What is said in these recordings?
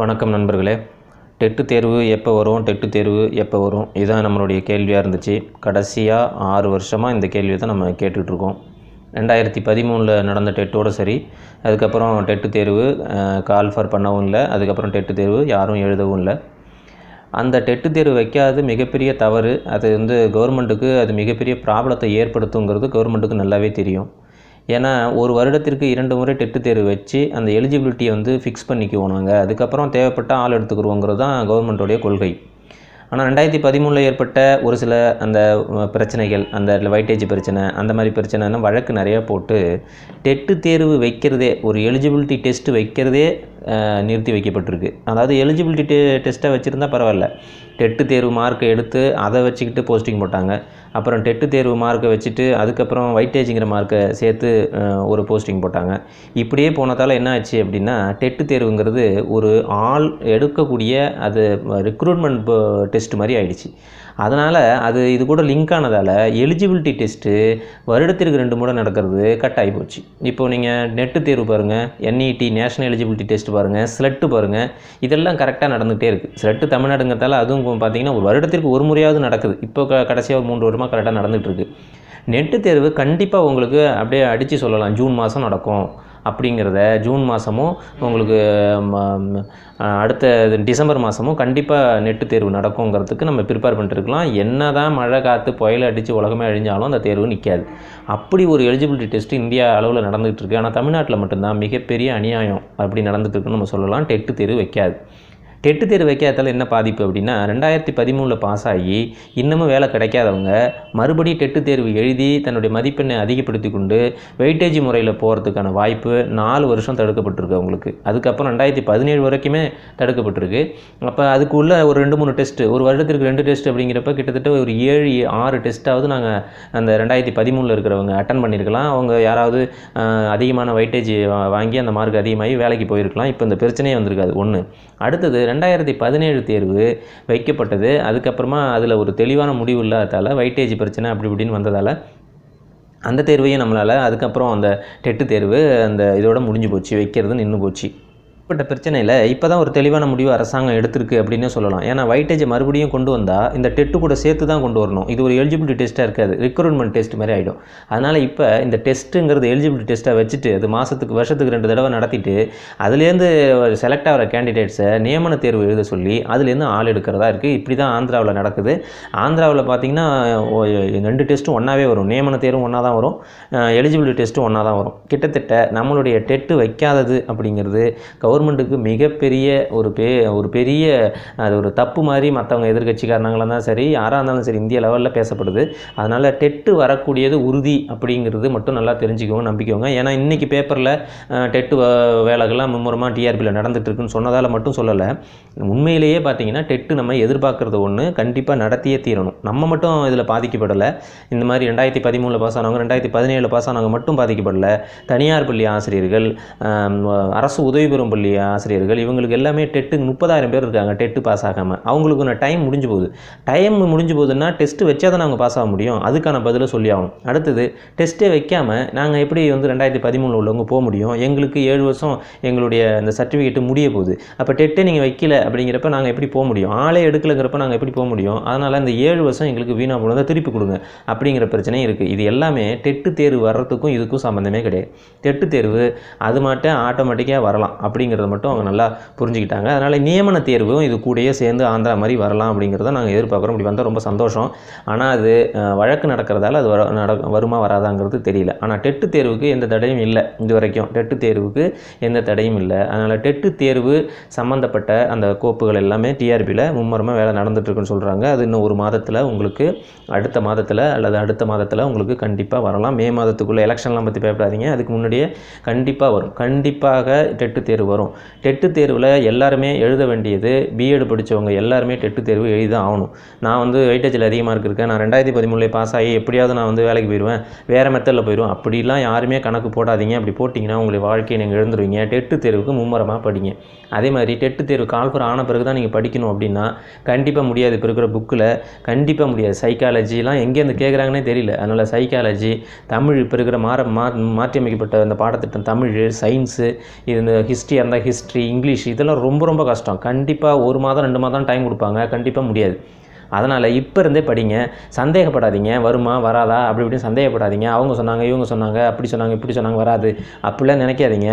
வணக்கம் நண்பர்களே. டெட்டு தேர்வு எப்போ வரும் டெட்டு தேர்வு எப்போ வரும்? இதுதான் நம்மளுடைய கேள்வியாக இருந்துச்சு. கடைசியாக ஆறு வருஷமாக இந்த கேள்வியை தான் நம்ம கேட்டுட்ருக்கோம் ரெண்டாயிரத்தி பதிமூணில் நடந்த டெட்டோடு சரி அதுக்கப்புறம் டெட்டு தேர்வு கால்ஃபர் பண்ணவும் இல்லை அதுக்கப்புறம் டெட்டு தேர்வு யாரும் எழுதவும் இல்லை. அந்த டெட்டு தேர்வு வைக்காதது மிகப்பெரிய தவறு. அது வந்து கவர்மெண்ட்டுக்கு அது மிகப்பெரிய ப்ராப்ளத்தை ஏற்படுத்துங்கிறது கவர்மெண்ட்டுக்கு நல்லாவே தெரியும். ஏன்னா ஒரு வருடத்திற்கு இரண்டு முறை டெட்டு தேர்வு வச்சு அந்த எலிஜிபிலிட்டியை வந்து ஃபிக்ஸ் பண்ணிக்குவோம் நாங்கள் அதுக்கப்புறம் தேவைப்பட்ட ஆள் எடுத்துக்கிடுவோங்கிறது தான் கவர்மெண்ட்டோடைய கொள்கை. ஆனால் ரெண்டாயிரத்தி பதிமூணில் ஏற்பட்ட ஒரு சில அந்த பிரச்சனைகள் அந்த வைட்டேஜ் பிரச்சனை அந்த மாதிரி பிரச்சனைனா வழக்கு நிறையா போட்டு டெட்டு தேர்வு வைக்கிறதே ஒரு எலிஜிபிலிட்டி டெஸ்ட் வைக்கிறதே நிறுத்தி வைக்கப்பட்டிருக்கு. அதாவது எலிஜிபிலிட்டி டெ டெஸ்ட்டை வச்சுருந்தா பரவாயில்ல. டெட்டு தேர்வு மார்க்கை எடுத்து அதை வச்சுக்கிட்டு போஸ்டிங் போட்டாங்க. அப்புறம் டெட்டு தேர்வு மார்க்கை வச்சுட்டு அதுக்கப்புறம் வைட்டேஜுங்கிற மார்க்கை சேர்த்து ஒரு போஸ்டிங் போட்டாங்க. இப்படியே போனதால் என்ன ஆச்சு அப்படின்னா டெட்டு தேர்வுங்கிறது ஒரு ஆள் எடுக்கக்கூடிய அது ரெக்ரூட்மெண்ட் டெஸ்ட் மாதிரி ஆயிடுச்சு. அதனால் அது இது கூட லிங்க் ஆனதால் எலிஜிபிலிட்டி டெஸ்ட்டு வருடத்திற்கு ரெண்டு முறை நடக்கிறது கட் ஆகி போச்சு. இப்போ நீங்கள் நெட்டு தேர்வு பாருங்கள் N E T national eligibility test பாருங்கள் ஸ்லெட்டு பாருங்கள் இதெல்லாம் கரெக்டாக நடந்துகிட்டே இருக்குது ஸ்லெட்டு தமிழ்நாடுங்கிறதால அதுவும் பார்த்தீங்கன்னா ஒரு வருடத்திற்கு ஒரு முறையாவது நடக்குது. இப்போ க கடைசியாக ஒரு மூன்று வருடமாக கரெக்டாக நடந்துகிட்ருக்கு நெட்டு தேர்வு கண்டிப்பாக உங்களுக்கு அப்படியே அடித்து சொல்லலாம். ஜூன் மாதம் நடக்கும். அப்படிங்கிறத ஜூன் மாதமும் உங்களுக்கு அடுத்த இது டிசம்பர் மாதமும் கண்டிப்பாக நெட்டு தேர்வு நடக்குங்கிறதுக்கு நம்ம ப்ரிப்பேர் பண்ணிட்டுருக்கலாம் என்ன தான் மழை காற்று புயல் அடித்து உலகமே அழிஞ்சாலும் அந்த தேர்வு நிற்காது அப்படி ஒரு எலிஜிபிலிட்டி டெஸ்ட் இந்தியா அளவில் நடந்துகிட்டு இருக்கு. ஆனால் தமிழ்நாட்டில் மட்டும்தான். மிகப்பெரிய அநியாயம் அப்படி நடந்துகிட்டு இருக்குன்னு நம்ம சொல்லலாம். டெட்டு தேர்வு வைக்காது. டெட்டு தேர்வு வைக்காததால் என்ன பாதிப்பு அப்படின்னா ரெண்டாயிரத்தி பதிமூணில் பாஸ் ஆகி இன்னமும் வேலை கிடைக்காதவங்க மறுபடியும் டெட்டு தேர்வு எழுதி தன்னுடைய மதிப்பெண்ணை அதிகப்படுத்தி கொண்டு வெயிட்டேஜ் முறையில் போகிறதுக்கான வாய்ப்பு நாலு வருஷம் தடுக்கப்பட்டிருக்கு அவங்களுக்கு. அதுக்கப்புறம் ரெண்டாயிரத்தி பதினேழு வரைக்குமே தடுக்கப்பட்டிருக்கு. அப்போ அதுக்குள்ளே ஒரு ரெண்டு மூணு டெஸ்ட்டு ஒரு வருடத்திற்கு ரெண்டு டெஸ்ட் அப்படிங்கிறப்ப கிட்டத்தட்ட ஒரு ஏழு ஆறு டெஸ்ட்டாவது நாங்கள் அந்த ரெண்டாயிரத்தி பதிமூணில் இருக்கிறவங்க அட்டன் பண்ணியிருக்கலாம் அவங்க யாராவது அதிகமான வெயிட்டேஜ் வாங்கி அந்த மார்க் அதிகமாகி வேலைக்கு போயிருக்கலாம். இப்போ இந்த பிரச்சனையே வந்திருக்காது. ஒன்று அடுத்தது ரெண்டாயிரத்தி பதினேழு தேர்வு வைக்கப்பட்டது. அதுக்கப்புறமா அதில் ஒரு தெளிவான முடிவு இல்லாததால் வைட்டேஜ் பிரச்சனை அப்படி இப்படின்னு வந்ததால் அந்த தேர்வையும் நம்மளால் அதுக்கப்புறம் அந்த டெட்டு தேர்வு அந்த இதோட முடிஞ்சு போச்சு வைக்கிறது நின்று போச்சு. இப்பட்ட பிரச்சனையில் இப்போ தான் ஒரு தெளிவான முடிவு அரசாங்கம் எடுத்திருக்கு அப்படின்னே சொல்லலாம். ஏன்னா வைட்டேஜை மறுபடியும் கொண்டு வந்தால் இந்த டெட்டு கூட சேர்த்து தான் கொண்டு வரணும். இது ஒரு எலிஜிபிலிட்டி டெஸ்ட்டாக இருக்காது. ரிக்ரூட்மெண்ட் டெஸ்ட் மாதிரி ஆகிடும் அதனால் இப்போ இந்த டெஸ்ட்டுங்கிறது எலிஜிபிலிட்டி டெஸ்ட்டாக வச்சுட்டு அது மாதத்துக்கு வருஷத்துக்கு ரெண்டு தடவை நடத்திட்டு அதுலேருந்து செலக்ட் ஆகிற கேண்டிடேட்ஸை நியமன தேர்வு எழுத சொல்லி அதுலேருந்து ஆள் எடுக்கிறதா இருக்குது இப்படி தான் ஆந்திராவில் நடக்குது. ஆந்திராவில் பார்த்தீங்கன்னா ஓ- ரெண்டு டெஸ்ட்டும் ஒன்றாவே வரும். நியமன தேர்வும் ஒன்றா தான் வரும். எலிஜிபிலிட்டி டெஸ்ட்டும் ஒன்றா தான் வரும். கிட்டத்தட்ட நம்மளுடைய டெட்டு வைக்காதது அப்படிங்கிறது கவர்மெண்ட்டுக்கு மிகப்பெரிய ஒரு பே ஒரு பெரிய அது ஒரு தப்பு மாதிரி மற்றவங்க எதிர்கட்சிக்காரங்களாக தான் சரி யாராக இருந்தாலும் சரி இந்திய லெவலில் பேசப்படுது. அதனால் டெட்டு வரக்கூடியது உறுதி அப்படிங்கிறது மட்டும் நல்லா தெரிஞ்சுக்கோங்க நம்பிக்கோங்க. ஏன்னா இன்றைக்கி பேப்பரில் டெட்டு வேலைகள்லாம் மும்முரமாக டிஆர்பியில் நடந்துகிட்ருக்குன்னு சொன்னதால் மட்டும் சொல்லலை. உண்மையிலேயே பார்த்தீங்கன்னா டெட்டு நம்ம எதிர்பார்க்குறது ஒன்று கண்டிப்பாக நடத்தியே தீரணும். நம்ம மட்டும் இதில் பாதிக்கப்படலை. இந்த மாதிரி ரெண்டாயிரத்தி பதிமூணில் பாஸ் ஆனவங்க ரெண்டாயிரத்தி பதினேழில் பாஸ் ஆனவங்க மட்டும் பாதிக்கப்படலை. தனியார் பள்ளி ஆசிரியர்கள் அரசு உதவி பெறும் பள்ளி ஆசிரியர்கள் இவங்களுக்கு எல்லாமே டெட்டு முப்பதாயிரம் பேர் இருக்காங்க டெட்டு பாஸ் ஆகாமல் அவங்களுக்கு டைம் முடிஞ்சு போகுது. டைம் முடிஞ்சு போகுதுன்னா டெஸ்ட்டு வச்சா தான் நாங்கள் பாஸ் ஆக முடியும். அதுக்கான பதிலை சொல்லி ஆகணும். அடுத்தது டெஸ்ட்டே வைக்காமல் நாங்கள் எப்படி வந்து ரெண்டாயிரத்தி பதிமூணில் உள்ளவங்க போக முடியும்? எங்களுக்கு ஏழு வருஷம் எங்களுடைய அந்த சர்டிஃபிகேட்டு முடிய போகுது. அப்போ டெட்டே நீங்கள் வைக்கல அப்படிங்கிறப்ப நாங்கள் எப்படி போக முடியும்? ஆளே எடுக்கலைங்கிறப்ப நாங்கள் எப்படி போக முடியும்? அதனால் இந்த ஏழு வருஷம் எங்களுக்கு வீணாக போனதை திருப்பி கொடுங்க அப்படிங்கிற பிரச்சனையும் இருக்குது இது எல்லாமே டெட்டு தேர்வு வர்றதுக்கும் இதுக்கும் சம்மந்தமே கிடையாது. டெட்டு தேர்வு அது மட்டும் ஆட்டோமேட்டிக்காக வரலாம் அப்படிங்கிற அப்படிங்கிறத மட்டும் அவங்க நல்லா புரிஞ்சுக்கிட்டாங்க. அதனால் நியமன தேர்வும் இது கூடயே சேர்ந்து ஆந்திரா மாதிரி வரலாம் அப்படிங்கிறத நாங்கள் எதிர்பார்க்குறோம். இப்படி வந்தால் ரொம்ப சந்தோஷம். ஆனால் அது வழக்கு நடக்கிறதால அது வர நட வருமா வராதாங்கிறது தெரியல. ஆனால் டெட்டு தேர்வுக்கு எந்த தடையும் இல்லை. இது வரைக்கும் டெட்டு தேர்வுக்கு எந்த தடையும் இல்லை. அதனால் டெட்டு தேர்வு சம்மந்தப்பட்ட அந்த கோப்புகள் எல்லாமே டிஆர்பியில் மும்முரமாக வேலை நடந்துட்டுருக்குன்னு சொல்கிறாங்க அது இன்னும் ஒரு மாதத்தில் உங்களுக்கு அடுத்த மாதத்தில் அல்லது அடுத்த மாதத்தில் உங்களுக்கு கண்டிப்பாக வரலாம். மே மாதத்துக்குள்ளே எலெக்ஷன்லாம் பற்றி பயப்படாதீங்க. அதுக்கு முன்னாடியே கண்டிப்பாக வரும். கண்டிப்பாக டெட்டு தேர்வு வரும். டெட்டு தேர்வில் எல்லாருமே எழுத வேண்டியது பிஎட் படித்தவங்க எல்லாருமே டெட்டு தேர்வு எழுதி தான் ஆகணும். நான் வந்து வெயிட்டேஜில் அதிகமாக இருக்கிருக்கேன். இருக்கேன் நான் ரெண்டாயிரத்தி பதிமூணுலேயே பாஸ் ஆகி எப்படியாவது நான் வந்து வேலைக்கு போயிடுவேன் வேறு மெத்தடில் போயிடுவேன் அப்படிலாம் யாருமே கணக்கு போடாதீங்க. அப்படி போட்டிங்கன்னா உங்களுடைய வாழ்க்கையை நீங்கள் எழுந்துருவீங்க. டெட்டு தேர்வுக்கு மும்முரமாக படிங்க. அதே மாதிரி டெட்டு தேர்வு கால்ஃபர் ஆன பிறகு தான் நீங்கள் படிக்கணும் அப்படின்னா கண்டிப்பாக முடியாது. இப்போ இருக்கிற புக்கில் கண்டிப்பாக முடியாது. சைக்காலஜிலாம் எங்கேருந்து கேட்குறாங்கன்னே தெரியல. அதனால் சைக்காலஜி தமிழ் இப்போ இருக்கிற மாற மா மாற்றியமைக்கப்பட்ட அந்த பாடத்திட்டம் தமிழ் சயின்ஸு இது இந்த ஹிஸ்ட்ரி அந்த இருந்தால் ஹிஸ்ட்ரி இங்கிலீஷ் இதெல்லாம் ரொம்ப ரொம்ப கஷ்டம். கண்டிப்பாக ஒரு மாதம் ரெண்டு மாதம் டைம் கொடுப்பாங்க. கண்டிப்பாக முடியாது. அதனால் இப்போ இருந்தே படிங்க. சந்தேகப்படாதீங்க. வருமா வராதா? அப்படி இப்படின்னு சந்தேகப்படாதீங்க. அவங்க சொன்னாங்க இவங்க சொன்னாங்க அப்படி சொன்னாங்க இப்படி சொன்னாங்க வராது. அப்படிலாம் நினைக்காதீங்க.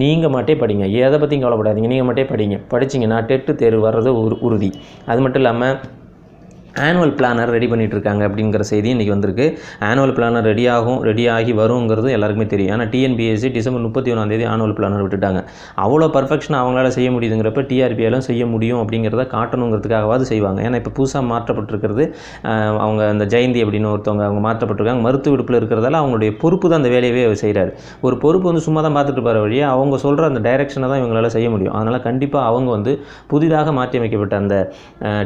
நீங்கள் மட்டும் படிங்க. எதை பற்றியும் கவலைப்படாதீங்க. நீங்கள் மட்டும் படிங்க. படிச்சிங்கன்னா டெட்டு தேர்வு வர்றது உறு உறுதி. அது மட்டும் இல்லாமல் ஆனுவல் பிளானர் ரெடி பண்ணிட்டு இருக்காங்க அப்படிங்கிற செய்தி இன்றைக்கி வந்திருக்கு. ஆனுவல் பிளானர் ரெடி ஆகும் ரெடி ஆகி வருங்கிறது எல்லாருக்குமே தெரியும். ஆனால் டிஎன்பிஎஸ்சி டிசம்பர் முப்பத்தி ஒன்றாந்தேதி ஆனுவல் பிளானர் விட்டுட்டாங்க. அவ்வளோ பர்ஃபெக்ஷன் அவங்களால செய்ய முடியுதுங்கிறப்ப டிஆர்பியாலும் செய்ய முடியும் அப்படிங்கிறத காட்டணுங்கிறதுக்காகவாது செய்வாங்க. ஏன்னா இப்போ புதுசாக மாற்றப்பட்டிருக்கிறது அவங்க அந்த ஜெயந்தி அப்படின்னு ஒருத்தவங்க அவங்க மாற்றப்பட்டிருக்காங்க. மருத்துவ விடுப்பில் இருக்கிறதால அவங்களுடைய பொறுப்பு தான் அந்த வேலையவே அவர் செய்கிறாரு ஒரு பொறுப்பு வந்து சும்மா தான் பார்த்துட்டு போகிற வழியே அவங்க சொல்கிற அந்த டைரெக்ஷனை தான் இவங்களால் செய்ய முடியும். அதனால் கண்டிப்பாக அவங்க வந்து புதிதாக மாற்றியமைக்கப்பட்ட அந்த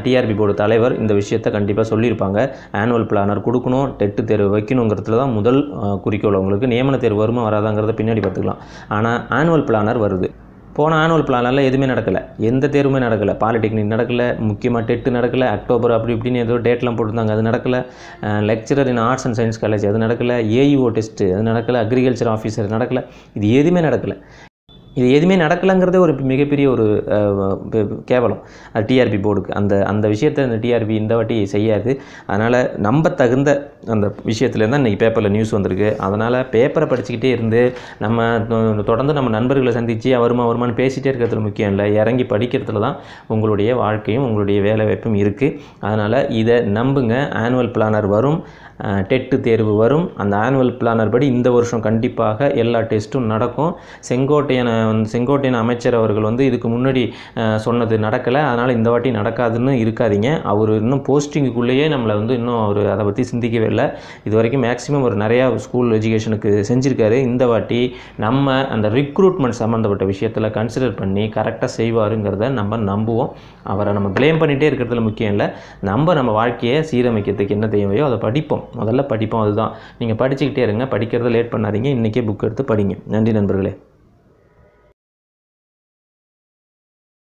டிஆர்பி போர்டு தலைவர் இந்த விஷயம் விஷயத்தை கண்டிப்பாக சொல்லியிருப்பாங்க. ஆனுவல் பிளானர் கொடுக்கணும் டெட்டு தேர்வு வைக்கணுங்கிறதுல தான் முதல் குறிக்கோள் அவங்களுக்கு. நியமன தேர்வு வருமா வராதாங்கிறத பின்னாடி பார்த்துக்கலாம். ஆனால் ஆனுவல் பிளானர் வருது. போன ஆனுவல் பிளானில் எதுவுமே நடக்கலை. எந்த தேர்வுமே நடக்கலை. பாலிடெக்னிக் நடக்கலை முக்கியமாக டெட்டு நடக்கலை அக்டோபர் அப்படி இப்படின்னு ஏதோ டேட்லாம் போட்டிருந்தாங்க அது நடக்கலை. Lecturer in arts and science college அது நடக்கலை. ஏஇஓ டெஸ்ட்டு அது நடக்கலை. அக்ரிகல்ச்சர் ஆஃபீஸர் நடக்கலை. இது எதுவுமே நடக்கலை. இது எதுவுமே நடக்கலைங்கிறதே ஒரு மிகப்பெரிய ஒரு கேவலம். டிஆர்பி போர்டுக்கு. அந்த அந்த விஷயத்தை இந்த டிஆர்பி இந்த வாட்டி செய்யாது. அதனால் நம்ப தகுந்த அந்த விஷயத்துலேருந்து தான் இன்றைக்கி பேப்பரில் நியூஸ் வந்திருக்கு. அதனால் பேப்பரை படிச்சுக்கிட்டே இருந்து நம்ம தொ- தொடர்ந்து நம்ம நண்பர்களை சந்தித்து வருமா வருமானு பேசிகிட்டே இருக்கிறதுல முக்கியம் இல்லை. இறங்கி படிக்கிறதுல தான் உங்களுடைய வாழ்க்கையும் உங்களுடைய வேலை வாய்ப்பும் இருக்குது அதனால் இதை நம்புங்க. ஆனுவல் பிளானர் வரும். டெட்டு தேர்வு வரும். அந்த ஆனுவல் பிளானர் படி இந்த வருஷம் கண்டிப்பாக எல்லா டெஸ்ட்டும் நடக்கும். செங்கோட்டையனை வந்து செங்கோட்டையன் அமைச்சர் அவர்கள் வந்து இதுக்கு முன்னாடி சொன்னது நடக்கலை. அதனால் இந்த வாட்டி நடக்காதுன்னு இருக்காதீங்க. அவர் இன்னும் போஸ்டிங்குக்குள்ளேயே நம்மளை வந்து இன்னும் அவர் அதை பற்றி சிந்திக்கவே இல்லை. இது வரைக்கும் மேக்ஸிமம் ஒரு நிறையா ஸ்கூல் எஜுகேஷனுக்கு செஞ்சுருக்காரு. இந்த வாட்டி நம்ம அந்த ரிக்ரூட்மெண்ட் சம்மந்தப்பட்ட விஷயத்தில் கன்சிடர் பண்ணி கரெக்டாக செய்வாருங்கிறத நம்ம நம்புவோம். அவரை நம்ம ப்ளேம் பண்ணிகிட்டே இருக்கிறதுல முக்கியம் இல்லை. நம்ம நம்ம வாழ்க்கையை சீரமைக்கிறதுக்கு என்ன தேவையோ அதை படிப்போம். முதல்ல படிப்போம் அதுதான். நீங்கள் படிச்சுக்கிட்டே இருங்க. படிக்கிறத லேட் பண்ணாதீங்க. இன்றைக்கே புக் எடுத்து படிங்க. நன்றி நண்பர்களே.